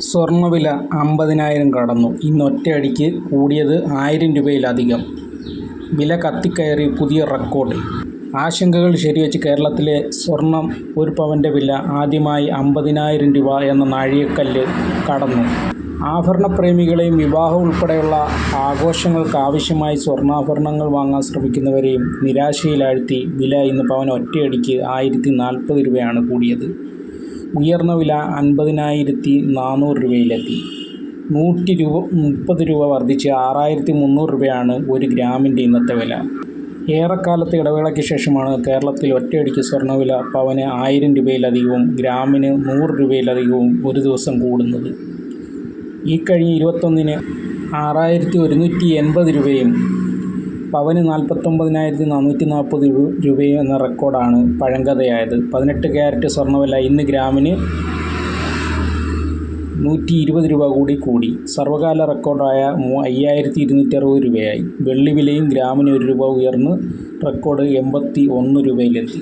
സ്വർണവില അമ്പതിനായിരം കടന്നു. ഇന്ന് ഒറ്റയടിക്ക് കൂടിയത് ആയിരം രൂപയിലധികം. വില കത്തിക്കയറി പുതിയ റെക്കോർഡ്. ആശങ്കകൾ ശരിവെച്ച് കേരളത്തിലെ സ്വർണം ഒരു പവന്റെ വില ആദ്യമായി അമ്പതിനായിരം രൂപ എന്ന നാഴികക്കല്ല് കടന്നു. ആഭരണ പ്രേമികളെയും വിവാഹം ഉൾപ്പെടെയുള്ള ആഘോഷങ്ങൾക്ക് ആവശ്യമായി സ്വർണാഭരണങ്ങൾ വാങ്ങാൻ ശ്രമിക്കുന്നവരെയും നിരാശയിലാഴ്ത്തി വില ഇന്ന് പവൻ ഒറ്റയടിക്ക് ആയിരത്തി നാൽപ്പത് രൂപയാണ് കൂടിയത്. ഉയർന്ന വില അൻപതിനായിരത്തി നാനൂറ് രൂപയിലെത്തി. നൂറ്റി രൂപ മുപ്പത് രൂപ വർദ്ധിച്ച് ആറായിരത്തി മുന്നൂറ് രൂപയാണ് ഒരു ഗ്രാമിന്റെ ഇന്നത്തെ വില. ഏറെക്കാലത്തെ ഇടവേളയ്ക്ക് ശേഷമാണ് കേരളത്തിൽ ഒറ്റയടിക്ക് സ്വർണവില പവന് ആയിരം രൂപയിലധികവും ഗ്രാമിന് നൂറ് രൂപയിലധികവും ഒരു ദിവസം കൂടുന്നത്. ഈ കഴിഞ്ഞ ഇരുപത്തൊന്നിന് ആറായിരത്തി ഒരുന്നൂറ്റി എൺപത് രൂപയും പവന് നാൽപ്പത്തൊമ്പതിനായിരത്തി നാനൂറ്റി നാൽപ്പത് രൂപയും എന്ന റെക്കോർഡാണ് പഴങ്കഥയായത്. പതിനെട്ട് ക്യാരറ്റ് സ്വർണവില ഇന്ന് ഗ്രാമിന് നൂറ്റി ഇരുപത് രൂപ കൂടി കൂടി. സർവകാല റെക്കോർഡായ അയ്യായിരത്തി ഇരുന്നൂറ്റി അറുപത് രൂപയായി. വെള്ളി വിലയും ഗ്രാമിന് ഒരു രൂപ ഉയർന്ന് റെക്കോർഡ് എൺപത്തി ഒന്ന് രൂപയിലെത്തി.